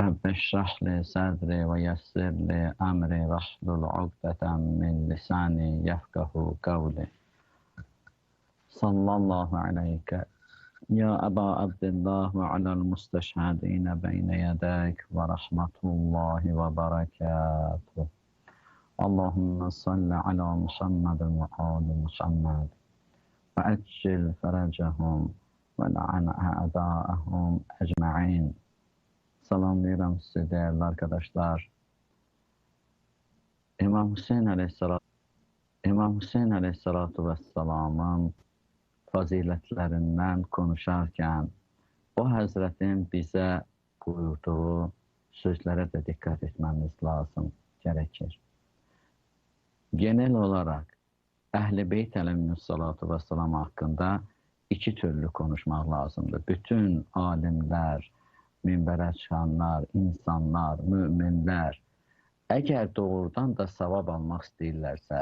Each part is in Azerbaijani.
رب اشرح لي صدري ويسر لي أمري واحلل عقدة من لساني يفقه قولي. صلى الله عليك. يا أبا عبد الله وعلى المستشهدين بين يديك ورحمة الله وبركاته. اللهم صل على محمد وآل محمد. وأجل فرجهم ولعن أعداءهم أجمعين. Salamlayıram sizi değerli arkadaşlar. İmam Hüseyin Aleyhisselatü İmam Hüseyin Aleyhisselatü Vesselam'ın fazilətlerindən konuşarkən o Həzrətin bizə buyurduğu sözlərə də diqqət etməmiz lazım, gərəkir. Genel olaraq Əhl-i Beyt Əleyhissalatu Vesselam haqqında iki türlü konuşmaq lazımdır. Bütün alimlər, minbərə çıxanlar, insanlar, müminlər əgər doğrudan da savab almaq istəyirlərsə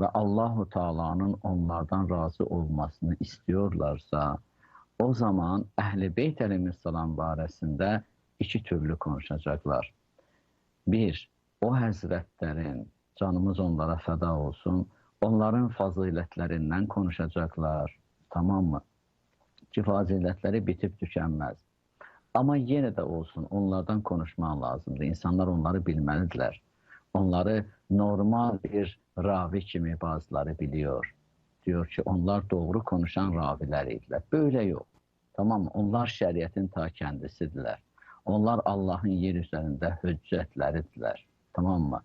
və Allahu Taala'nın onlardan razı olmasını istiyorlarsa, o zaman Əhl-i əleyhissalam barəsində iki türlü konuşacaqlar. Bir, o həzrətlərin, canımız onlara fəda olsun, onların fazilətlərindən konuşacaqlar. Tamam mı? Ki fazilətləri bitib tükənməz. Amma yenə də olsun, onlardan konuşmaq lazımdır. İnsanlar onları bilməlidirlər. Onları normal bir ravi kimi bazıları biliyor. Diyor ki, onlar doğru konuşan ravilər idilər. Böyle yox. Tamam mı? Onlar şəriətin ta kəndisidirlər. Onlar Allahın yer üzərində höccətləridirlər. Tamam mı?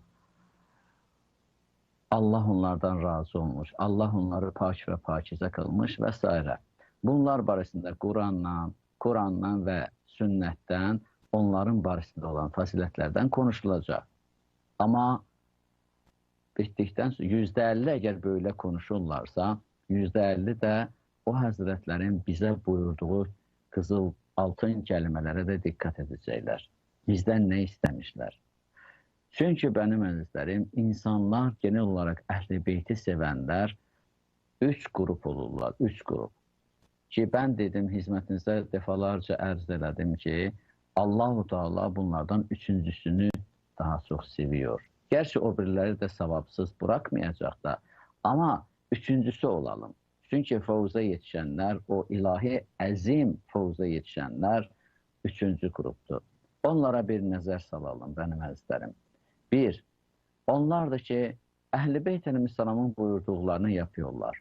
Allah onlardan razı olmuş. Allah onları pak və pakizə qılmış və s. Bunlar barəsində Quranla, Quranla və sünnətdən, onların barəsində olan fazilətlərdən konuşulacaq. Amma bitdikdən sonra %50 əgər belə konuşurlarsa, %50 də o həzrətlərin bizə buyurduğu qızıl altın kəlmələrə də diqqət edəcəklər. Bizdən nə istəmişlər? Çünki mənim əzizlərim, insanlar genel olaraq əhl-i beyti sevənlər üç qrup olurlar, üç qrup ki ben dedim hizmetinizə defalarca ərz elədim ki Allahu Teala bunlardan üçüncüsünü daha çox seviyor. Gerçi o biriləri də savabsız bırakmayacaq da ama üçüncüsü olalım. Çünki fəvza yetişənlər, o ilahi əzim fəvza yetişənlər üçüncü qrupdur. Onlara bir nəzər salalım, mənim əzizlərim. Bir, onlar da ki, Əhl-i Beyt Əl-Müsəlamın buyurduqlarını yapıyorlar.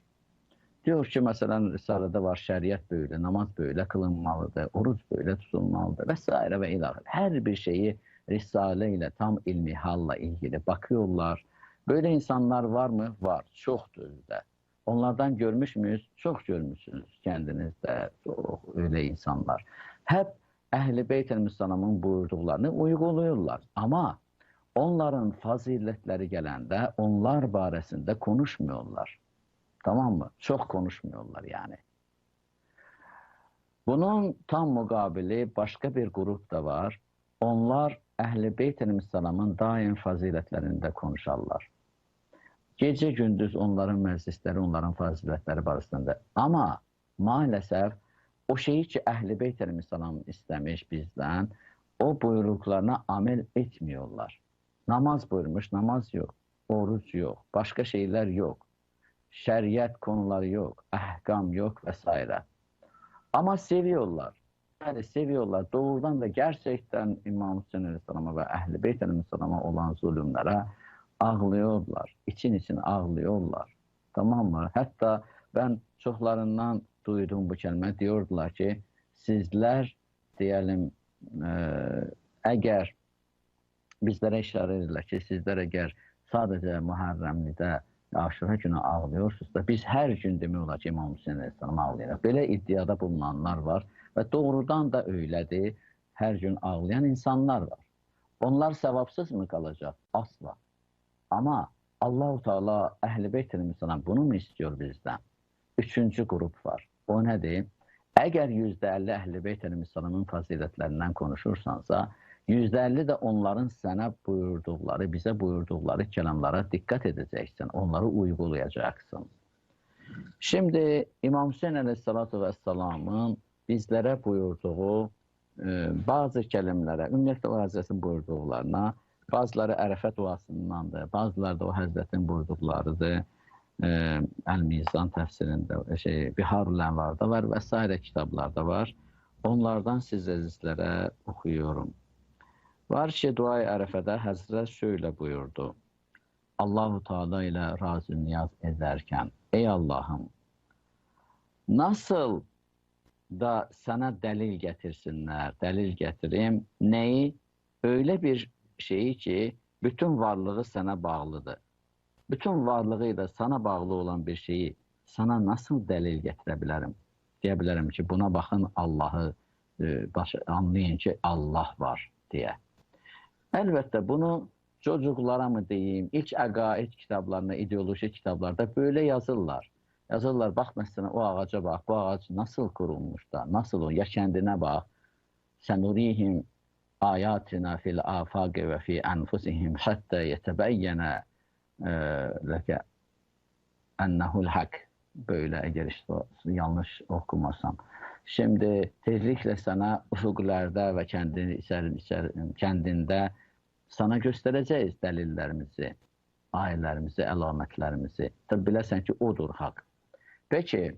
Diyor ki, məsələn, Risalədə var, şəriət böylə, namaz böylə qılınmalıdır, oruc böylə tutulmalıdır və s. və ilahi. Hər bir şeyi Risalə ilə tam ilmi halla ilgili bakıyorlar. Böyle insanlar var mı? Var. Çoxdur özdə. Onlardan görmüş müyüz? Çox görmüşsünüz kendinizdə. Çox öyle insanlar. Hep Əhl-i Beyt el-Müsəlamın buyurduqlarını uyguluyorlar. Ama onların fazilətləri gələndə onlar barəsində konuşmuyorlar. Tamam mı? Çok konuşmuyorlar yani. Bunun tam mukabili başka bir grup da var. Onlar Əhl-i Beyt Salamın daim fazilətlərində konuşarlar. Gecə gündüz onların məclisləri, onların fazilətləri barəsində. Amma maalesef o şeyi ki Əhl-i Beyt Salam istemiş bizdən, o buyruqlarına amel etmiyorlar. Namaz buyurmuş, namaz yok. Oruç yok. Başka şeyler yok şeriat konuları yok, ahkam yok vesaire. Ama seviyorlar. Yani seviyorlar. Doğrudan da gerçekten İmam Hüseyin Aleyhisselam'a ve Ehl-i Beyt Aleyhisselam'a olan zulümlere ağlıyorlar. İçin için ağlıyorlar. Tamam mı? Hatta ben çoxlarından duydum bu kelime. Diyordular ki sizler diyelim e, eğer bizlere işaret edirlər ki, sizlər əgər sadəcə Muharrəmlidə aşura günü ağlıyorsunuz da biz hər gün demək olar ki, İmam Hüseyin Əleyhisselam ağlayırıq. Belə iddiada bulunanlar var və doğrudan da öylədir. Hər gün ağlayan insanlar var. Onlar səvabsız mı qalacaq? Asla. Amma Allahu Teala Əhl-i Beyt Müsəlman bunu mu istiyor bizdən? Üçüncü qrup var. O nədir? Əgər %50 Əhl-i Beyt Müsəlmanın fazilətlərindən konuşursansa, %50 de onların sənə buyurduqları, bizə buyurduqları kəlamlara diqqət edəcəksən, onları uygulayacaqsın. Şimdi İmam Hüseyin Aleyhisselatü Vesselamın bizlərə buyurduğu e, bazı kəlimlərə, ümumiyyətlə o Həzrətin buyurduqlarına, bazıları Ərəfə duasındandır, bazıları da o Həzrətin buyurduqlarıdır. E, Əl-Mizan təfsirində, şey, Biharul Ənvarda var və s. kitablarda var. Onlardan siz əzizlərə oxuyuyorum. Var ki, dua ərəfədə Həzrət şöyle buyurdu. Allahu Teala ile razı niyaz ederken, ey Allah'ım, nasıl da sana delil getirsinler, delil getireyim, neyi? Öyle bir şeyi ki, bütün varlığı sana bağlıdır. Bütün varlığıyla sana bağlı olan bir şeyi sana nasıl delil getirebilirim? Diyebilirim ki, buna bakın Allah'ı e, baş, anlayın ki Allah var diye. Əlbəttə bunu çocuklara mı deyim, ilk əqaid kitablarında, ideoloji kitablarda böyle yazırlar. Yazırlar, bax məsələn o ağaca bax, bu ağac nasıl qurulmuş da, nasıl o, ya kəndinə bax. Sənurihim ayatina fil afaqi və fi anfusihim hatta yetəbəyyənə ləkə ennəhul haq. Böyle eğer işte yanlış okumasam. Şimdi tezlikle sana ufuklarda ve kendini içer, içer, kendinde sana göstereceğiz delillerimizi, ayetlerimizi, alametlerimizi. Tabi biləsən ki, odur hak. Peki,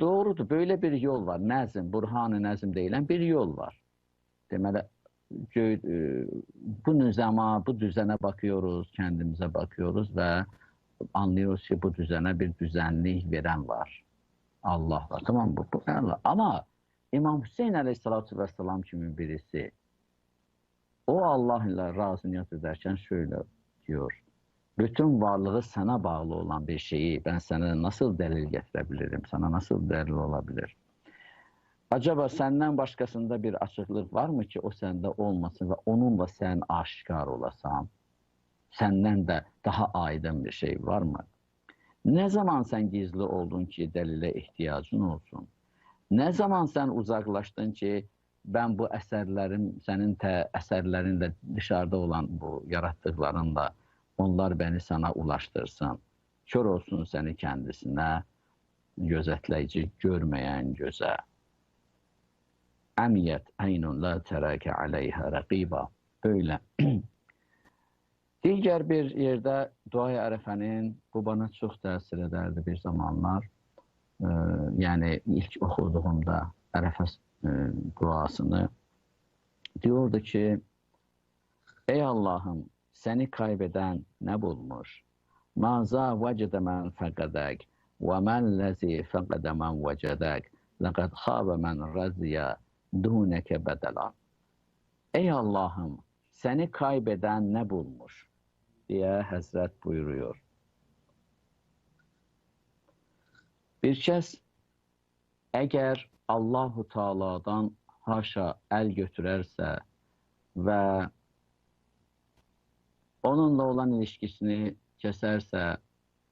doğrudur, böyle bir yol var. Nəzm, Burhan-ı Nəzm deyilən bir yol var. Deməli, e, bu nizama, bu düzene bakıyoruz, kendimize bakıyoruz ve anlıyoruz ki bu düzene bir düzenlik veren var. Allah var. Tamam bu, bu Allah. Ama İmam Hüseyin Aleyhisselatü Vesselam kimin birisi o Allah ile razı niyet ederken şöyle diyor. Bütün varlığı sana bağlı olan bir şeyi ben sana nasıl delil getirebilirim? Sana nasıl delil olabilir? Acaba senden başkasında bir açıklık var mı ki o sende olmasın ve onunla sen aşikar olasan? Senden de daha aydın bir şey var mı? Ne zaman sen gizli oldun ki delile ihtiyacın olsun? Ne zaman sen uzaklaştın ki ben bu eserlerim, senin te eserlerinle dışarıda olan bu yarattıklarınla onlar beni sana ulaştırsın. Kör olsun seni kendisine, gözetleyici görmeyen göze. Emiyet aynun la terake aleyha rakiba. Öyle. Diğer bir yerde Dua-i Arefe'nin bu bana çok tesir ederdi bir zamanlar. Ee, yani ilk okuduğumda Arefe e, duasını diyordu ki Ey Allah'ım seni kaybeden ne bulmuş? Maza vecede men fekadek ve men lezi fekade men vecedek lekad khabe men razya duneke bedela. Ey Allah'ım seni kaybeden ne bulmuş? Diye Hazret buyuruyor. Bir kəs eğer Allahu Taala'dan haşa el götürerse ve onunla olan ilişkisini keserse,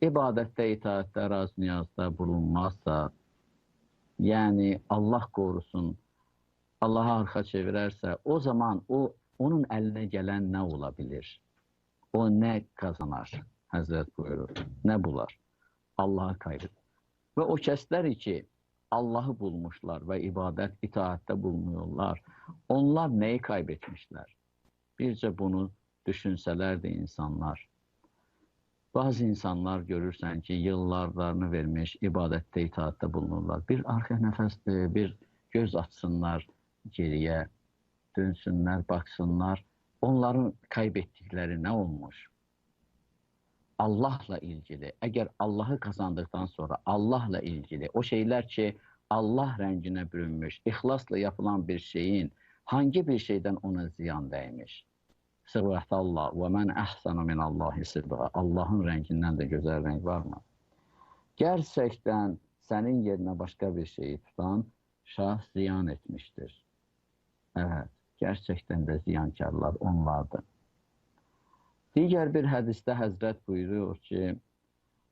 ibadette, itaatte, raz niyazda bulunmazsa, yani Allah korusun, Allah'a arka çevirerse, o zaman o onun eline gelen ne olabilir? O ne kazanar? Hazret buyurur. Ne bular? Allah'ı kaybeder. Ve o kesler ki Allah'ı bulmuşlar ve ibadet, itaatte bulunuyorlar. Onlar neyi kaybetmişler? Birce bunu düşünselerdi insanlar. Bazı insanlar görürsen ki yıllarlarını vermiş, ibadette, itaatte bulunurlar. Bir arka nefes, e, bir göz açsınlar geriye, dönsünler, baksınlar. Onların kaybettikleri ne olmuş? Allah'la ilgili, eğer Allah'ı kazandıktan sonra Allah'la ilgili o şeyler ki Allah rəngine bürünmüş, ihlasla yapılan bir şeyin hangi bir şeyden ona ziyan değmiş? Sıbğətə Allah və mən əhsanu minallahi sıbğa. Allahın rəngindən də gözəl rəng varmı? Gerçekten senin yerine başka bir şeyi tutan şah ziyan etmiştir. Evet, gerçekten de ziyankarlar onlardır. Digər bir hədisdə Həzrət buyuruyor ki,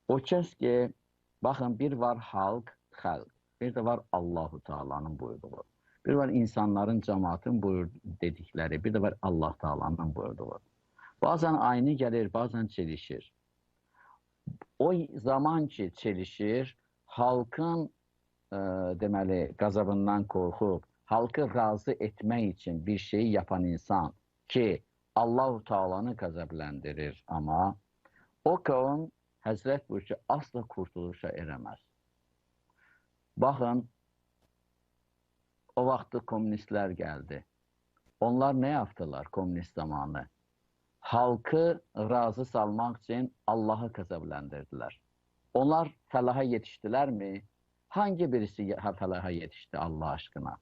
o kəs ki, baxın bir var xalq, bir də var Allahu Taala'nın buyurduğu. Bir var insanların, cemaatın buyur dedikləri, bir də var Allah Taala'nın buyurduğu. Bazen aynı gəlir, bazen çelişir. O zaman ki çelişir, halkın e, deməli qazabından qorxub halkı razı etmek için bir şeyi yapan insan ki Allahu Teala'nı gazəbləndirir ama o kavim buyurur ki, asla kurtuluşa eremez. Bakın o vaxtı komünistler geldi. Onlar ne yaptılar komünist zamanı? Halkı razı salmak için Allah'ı qəzəbləndirdilər. Onlar fəlaha yetiştilermi? Hangi birisi fəlaha yetişti Allah aşkına?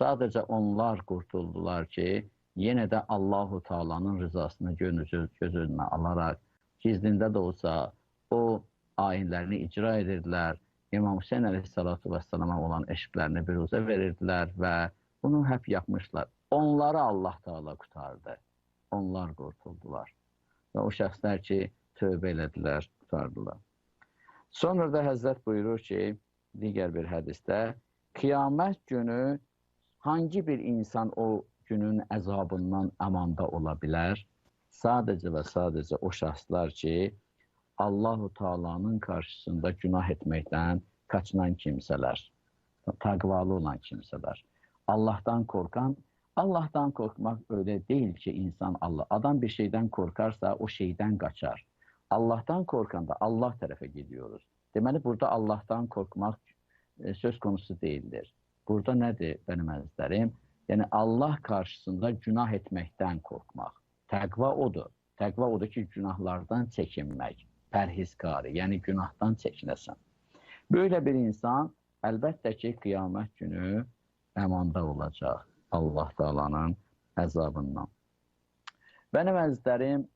Sadece onlar kurtuldular ki, yine de Allahu Teala'nın rızasını göz, önüne alarak gizlinde de olsa o ayinlerini icra edirdiler. İmam Hüseyin Aleyhissalatu Vesselam'a olan eşklerini bir uza verirdiler ve bunu hep yapmışlar. Onları Allah Teala kurtardı. Onlar kurtuldular. Ve o şəxslər ki, tövbə elədilər, kurtardılar. Sonra da Həzrət buyurur ki, digər bir hədisdə, qiyamət günü hangi bir insan o günün əzabından əmanda ola bilər? Sadəcə və sadəcə o şəxslər ki, Allahu Taala'nın karşısında günah etməkdən kaçınan kimsələr, təqvalı olan kimsələr. Allah'tan korkan, Allah'tan korkmak öyle değil ki insan Allah. Adam bir şeyden korkarsa o şeyden kaçar. Allah'tan korkan da Allah tarafa gidiyoruz. Deməli burada Allah'tan korkmak e, söz konusu değildir. Burada nedir benim əzizlərim? Yəni Allah karşısında günah etməkdən korkmaq. Təqva odur. Təqva odur ki, günahlardan çəkinmək, pərhizkarı, yəni günahdan çəkinəsən. Böyle bir insan əlbəttə ki, qiyamət günü əmanda olacaq Allah Taala'nın əzabından. Benim əzizlərim,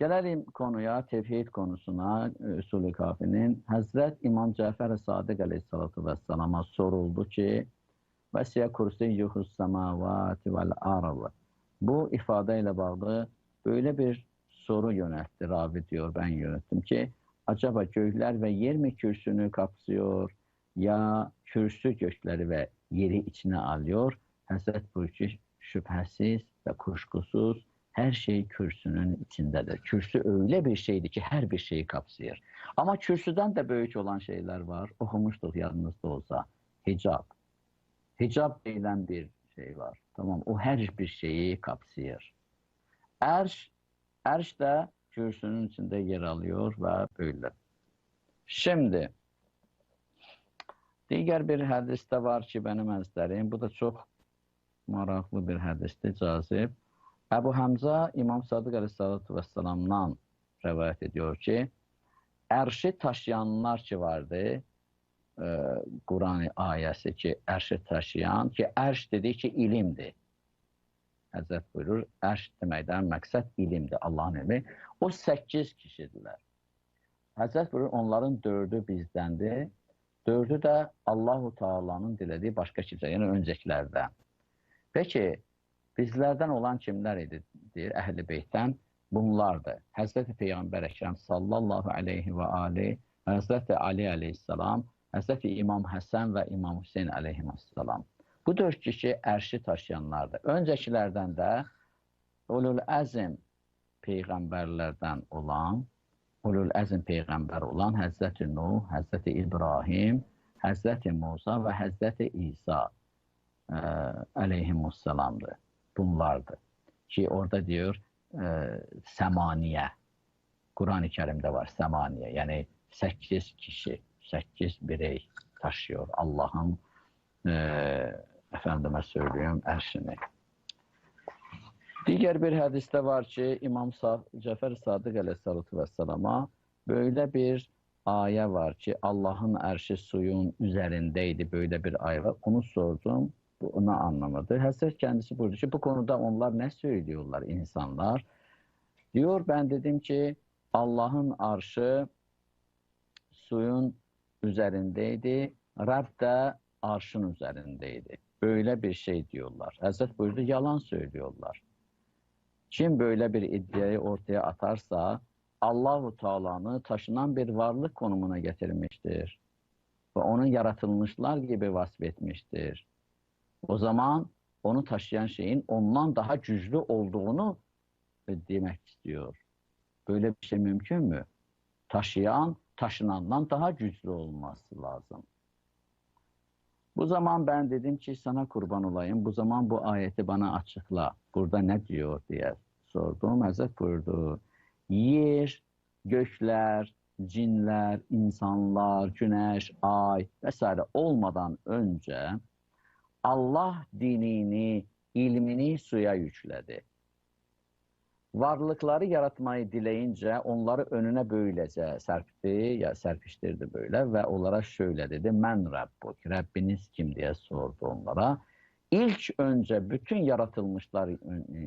gelelim konuya, tevhid konusuna, Üsul-i Kafi'nin. Hazret İmam Cafer Sadık Aleyhisselatü Vesselam'a soruldu ki, Vəsiyə kursiyyuhus semavati vel ardı. Bu ifadeyle bağlı böyle bir soru yöneltti. Ravi diyor, ben yönettim ki, acaba gökler ve yer mi kürsünü kapsıyor ya kürsü gökleri ve yeri içine alıyor? Hazret buyuruyor ki, şüphesiz ve kuşkusuz her şey kürsünün içindedir. Kürsü öyle bir şeydi ki her bir şeyi kapsayır. Ama kürsüden de büyük olan şeyler var. Okumuştuk yanınızda olsa. Hicab. Hicab denilen bir şey var. Tamam o her bir şeyi kapsayır. Erş, erş de kürsünün içinde yer alıyor ve böyle. Şimdi diğer bir hadiste var ki benim əzizlərim, bu da çok maraqlı bir hədisdir, cazib. Əbu Həmza İmam Sadıq Aleyhissalatu Vesselam'dan rəvayət ediyor ki, ərşi taşıyanlar ki vardı, e, Quran ayəsi ki, ərşi taşıyan ki, ərş dedi ki, ilimdir. Həzrət buyurur, ərş deməkdən məqsəd ilimdir, Allahın ilmi. O 8 kişidirlər. Həzrət buyurur, onların dördü bizdəndir, dördü də Allahu Taala'nın dilədiyi başqa kimsə, yəni öncəkilərdən. Peki, bizlərdən olan kimlər idi, deyir Əhl-i Beytdən? Bunlardır. Həzrəti Peyğəmbər Əkrəm sallallahu aleyhi və ali, Həzrəti Ali aleyhissalam, Həzrəti İmam Həsən və İmam Hüseyin aleyhissalam. Bu dörd kişi ərşi taşıyanlardır. Öncəkilərdən də Ulul Əzm Peyğəmbərlərdən olan, Ulul Əzm Peyğəmbər olan Həzrəti Nuh, Həzrəti İbrahim, Həzrəti Musa və Həzrəti İsa aleyhimussalamdır. Bunlardır. Ki orada diyor e, semaniye. Kur'an-ı Kerim'de var semaniye. Yani sekiz kişi, sekiz birey taşıyor Allah'ın e, efendime söylüyorum erşini. Diğer bir hadiste var ki İmam Sa Cafer Sadık Aleyhisselatü Vesselam'a böyle bir ayet var ki Allah'ın erşi suyun üzerindeydi böyle bir ayet var. Onu sordum onu anlamadı. Hazret kendisi buyurdu bu konuda onlar ne söylüyorlar insanlar? Diyor ben dedim ki Allah'ın arşı suyun üzerindeydi. Rab de arşın üzerindeydi. Böyle bir şey diyorlar. Hazret buyurdu yalan söylüyorlar. Kim böyle bir iddiayı ortaya atarsa Allahu Teala'nı taşınan bir varlık konumuna getirmiştir. Ve onun yaratılmışlar gibi vasfetmiştir. O zaman onu taşıyan şeyin ondan daha güçlü olduğunu demek istiyor. Böyle bir şey mümkün mü? Taşıyan taşınandan daha güçlü olması lazım. Bu zaman ben dedim ki sana kurban olayım. Bu zaman bu ayeti bana açıkla. Burada ne diyor diye sordum. Hazret buyurdu. Yer, gökler, cinler, insanlar, güneş, ay vesaire olmadan önce Allah dinini, ilmini suya yükledi. Varlıkları yaratmayı dileyince onları önüne böylece serpti ya serpiştirdi böyle ve onlara şöyle dedi. Men Rabbuk, Rabbiniz kim diye sordu onlara. İlk önce bütün yaratılmışlar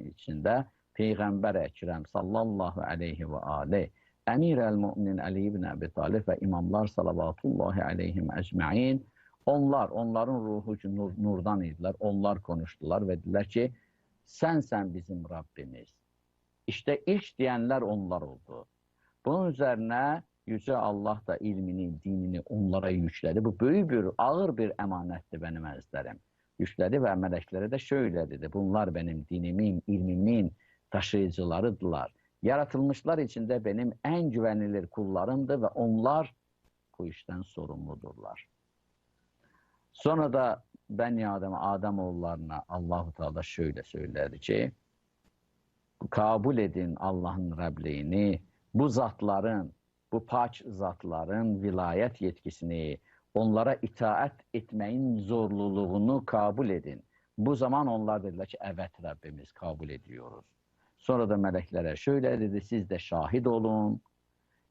içinde Peygamber Ekrem sallallahu aleyhi ve aleyh Emir el-Mu'minin Ali ibn Abi Talib ve imamlar salavatullahi aleyhim ecma'in onlar, onların ruhu nur, nurdan idiler. Onlar konuştular ve dediler ki sen sen bizim Rabbimiz. İşte ilk diyenler onlar oldu. Bunun üzerine Yüce Allah da ilmini, dinini onlara yükledi. Bu büyük bir, ağır bir emanetti benim əzizlərim. Yükledi ve meleklere de şöyle dedi. Bunlar benim dinimin, ilmimin taşıyıcılarıdırlar. Yaratılmışlar içinde benim en güvenilir kullarımdır ve onlar bu işten sorumludurlar. Sonra da ben Adem, Adem oğullarına Allahu Teala şöyle söylerdi ki, kabul edin Allah'ın Rabliğini, bu zatların, bu pak zatların vilayet yetkisini, onlara itaat etmeyin zorluluğunu kabul edin. Bu zaman onlar dediler ki, evet Rabbimiz kabul ediyoruz. Sonra da meleklere şöyle dedi, siz de şahit olun.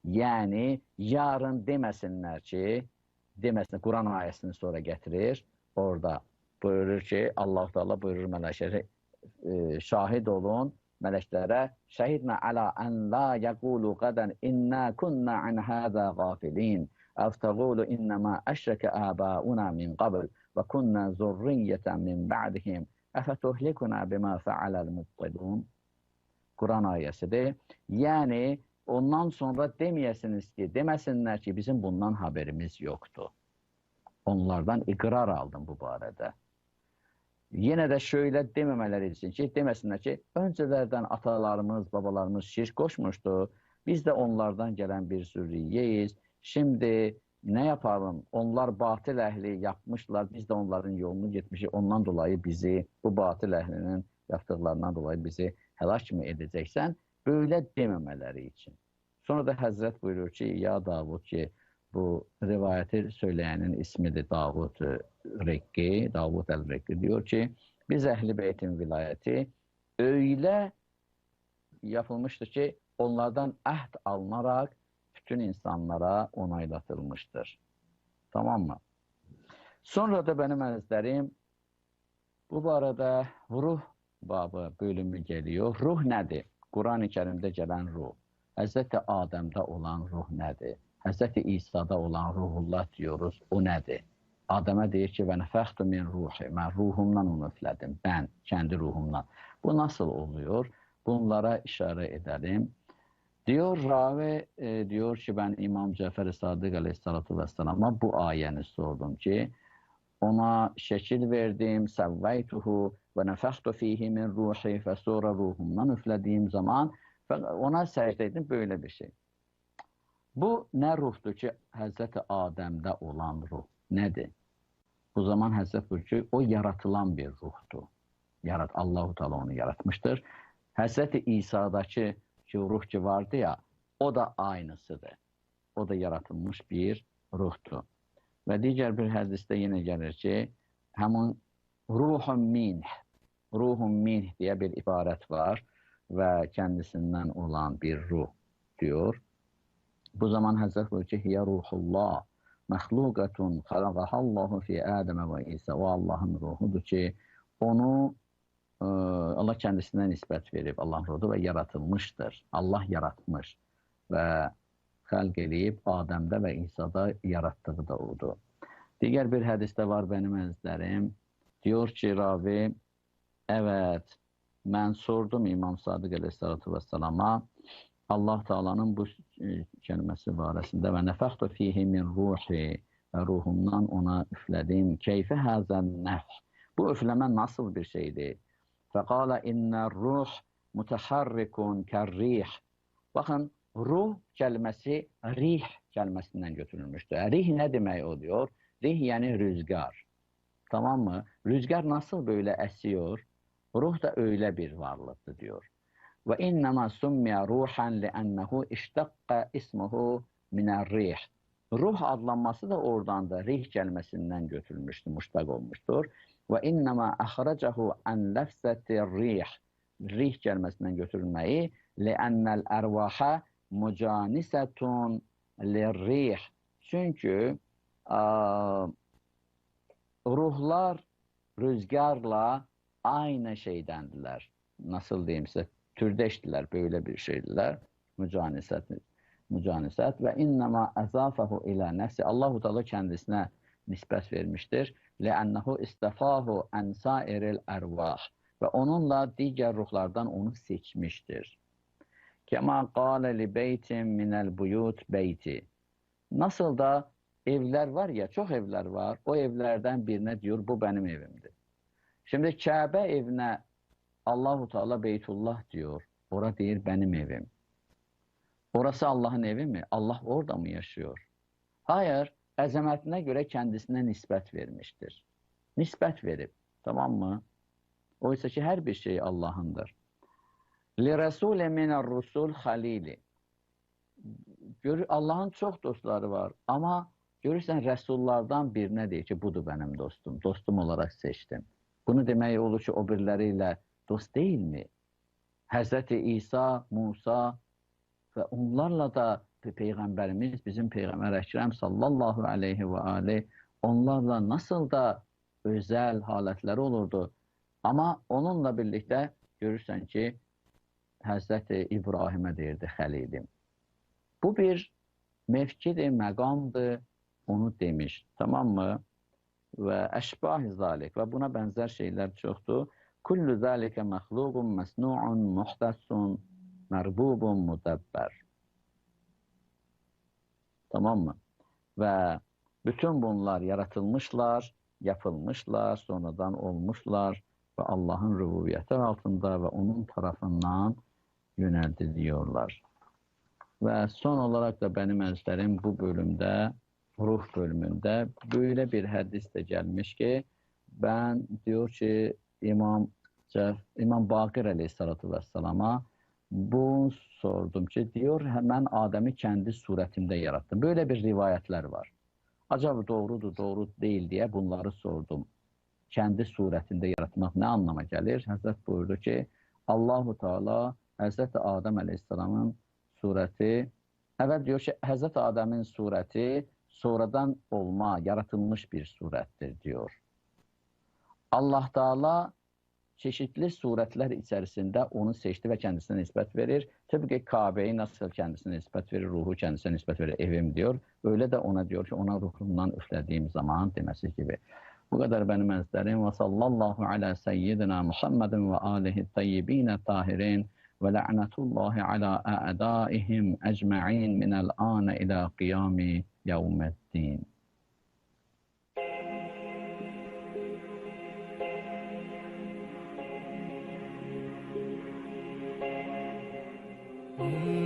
Yani yarın demesinler ki, demesin, Kur'an ayesini sonra getirir. Orada buyurur ki, Allah Teala buyurur meleklere, e, şahit olun meleklere şehidna ala en la yekulu gaden inna kunna an hada gafilin ev tegulu innema eşreke abauna min qabl ve kunna zurriyeten min ba'dihim efetuhlikuna bima fealel mubtilun Kur'an ayesidir. Yani ondan sonra demeyesiniz ki, demesinler ki bizim bundan haberimiz yoktu. Onlardan ikrar aldım bu barədə. Yine de şöyle dememeleri için ki, demesinler ki, öncelerden atalarımız, babalarımız şirk koşmuştu. Biz de onlardan gelen bir zürriyeyiz. Şimdi ne yapalım? Onlar batıl ehli yapmışlar. Biz de onların yolunu gitmişiz. Ondan dolayı bizi, bu batıl ehlinin yaptıklarından dolayı bizi helak mı edeceksen? Böyle dememeleri için. Sonra da Hazret buyuruyor ki, ya Davud ki, bu rivayeti söyleyenin ismi de Davud Rekki, Davud el-Rekki diyor ki biz Ehli Beyt'in vilayeti öyle yapılmıştır ki onlardan ahd alınarak bütün insanlara onaylatılmıştır. Tamam mı? Sonra da benim əzizlərim bu barada ruh babı bölümü geliyor. Ruh nedir? Kur'an-ı Kerim'de gelen ruh. Hz. Adem'de olan ruh nedir? Hz. İsa'da olan ruhullah diyoruz. O nədir? Adəmə deyir ki, və nəfəxtu min ruhi. Mən ruhumdan onu üflədim. Ben, kendi ruhumdan. Bu nasıl oluyor? Bunlara işare edelim. Diyor ravi, e, diyor ki ben İmam Cafer Sadık Aleyhisselatü Vesselam'a bu ayeni sordum ki ona şekil verdim, sevveytuhu ve nefektu fihi min ruhi ve sonra ruhumdan üflediğim zaman ona secde ettim böyle bir şey. Bu nə ruhdur ki, Həzrəti Adəmdə olan ruh nədir? Bu zaman Həzrət buyurur ki, o yaratılan bir ruhdur. Yarat, Allahu Teala onu yaratmıştır. Həzrəti İsa'dakı ki, ruh ki vardı ya, o da aynısıdır. O da yaratılmış bir ruhdur. Və digər bir hədisdə yenə gəlir ki, həmin ruhun minh, ruhun minh diye bir ibarət var və kəndisindən olan bir ruh diyor. Bu zaman Hazret buyuruyor ki hiye ruhullah məxluqatun xalaqahallahu fi Adəm və İsa. O Allahın ruhudur ki, onu e, Allah kendisine nispət verib, Allahın ruhudur və yaratılmışdır. Allah yaratmış və xəlq eləyib Adəmdə və İsa'da yarattığı da odur. Diğer bir hadiste var benim əzizlərim. Diyor ki, ravi, evet, mən sordum İmam Sadık Aleyhisselatü Vesselam'a, Allah Taala'nın bu e, kəlməsi barəsində və nəfəxtu fihi min ruhi və ruhumdan ona üflədim. Keyfə həzən nəfh. Bu üfləmə nasıl bir şeydir? Fəqala innə ruh mütəharrikun kərrih. Baxın, ruh kəlməsi rih kəlməsindən götürülmüşdür. Rih nə demək o diyor? Rih yəni rüzgar. Tamam mı? Rüzgar nasıl böyle esiyor? Ruh da öyle bir varlıktı diyor. Ve innema summiya ruhan li'ennehu iştakka ismuhu minerrih. Ruh adlanması da oradan da rih kelimesinden götürülmüştür, muştak olmuştur. Ve innema ahracahu an lefzeti rih. Rih kelimesinden götürülmeyi li'ennel ervaha mucanisetun lirrih. Çünkü a, ruhlar rüzgarla aynı şeydendiler. Nasıl diyeyim size? Türdeştiler, böyle bir şeydiler. Mücaniset, mücaniset ve innema ezafahu ila nefsi. Allahu Teala kendisine nispet vermiştir. Le'ennehu istafahu en sairil ervah. Ve onunla diğer ruhlardan onu seçmiştir. Kema kâle li beytin minel buyut beyti. Nasıl da evler var ya, çok evler var. O evlerden birine diyor, bu benim evimdir. Şimdi Kabe evine Allahu Teala Beytullah diyor. Ora değil benim evim. Orası Allah'ın evi mi? Allah orada mı yaşıyor? Hayır, əzəmətinə göre kendisine nispet vermiştir. Nispet verip, tamam mı? Oysa ki her bir şey Allah'ındır. Resule minər rusul halili. Allah'ın çok dostları var ama görürsən Resullardan birine deyir ki, budur benim dostum. Dostum olarak seçtim. Bunu demək olur ki, o birləriyle dost değil mi? Hazreti İsa, Musa ve onlarla da Peygamberimiz, bizim Peygamber Ekrem sallallahu aleyhi ve aleyh onlarla nasıl da özel haletleri olurdu. Ama onunla birlikte görürsen ki Hazreti İbrahim'e deyirdi Halilim. Bu bir mevkidir, məqamdır, onu demiş. Tamam mı? Ve eşbah zalik ve buna benzer şeyler çoktu. Kullu zalike mahlugun mesnu'un muhtasun merbubun mudebber. Tamam mı? Ve bütün bunlar yaratılmışlar, yapılmışlar, sonradan olmuşlar ve Allah'ın rububiyeti altında ve onun tarafından yöneltiliyorlar. Ve son olarak da benim ezlerim bu bölümde, ruh bölümünde böyle bir hadis de gelmiş ki ben diyor ki İmam İmam Bakir Aleyhissalatu vesselama bu sordum ki diyor hemen Adem'i kendi suretimde yarattım. Böyle bir rivayetler var. Acaba doğrudur, doğru değil diye bunları sordum. Kendi suretinde yaratmak ne anlama gelir? Hazret buyurdu ki Allahu Teala Hazreti Adem Aleyhisselam'ın sureti evet diyor ki Hazreti Adem'in sureti sonradan olma, yaratılmış bir surettir diyor. Allah Teala çeşitli suretler içerisinde onu seçti ve kendisine nispet verir. Tıpkı Kabe'yi nasıl kendisine nispet verir, ruhu kendisine nispet verir, evim diyor. Öyle de ona diyor ki ona ruhumdan üflediğim zaman demesi gibi. Bu kadar benim ezlerim. Ve sallallahu ala seyyidina Muhammedin ve alihi tayyibine tahirin ولعنة الله على أعدائهم أجمعين من الآن إلى قيام يوم الدين Mm-hmm.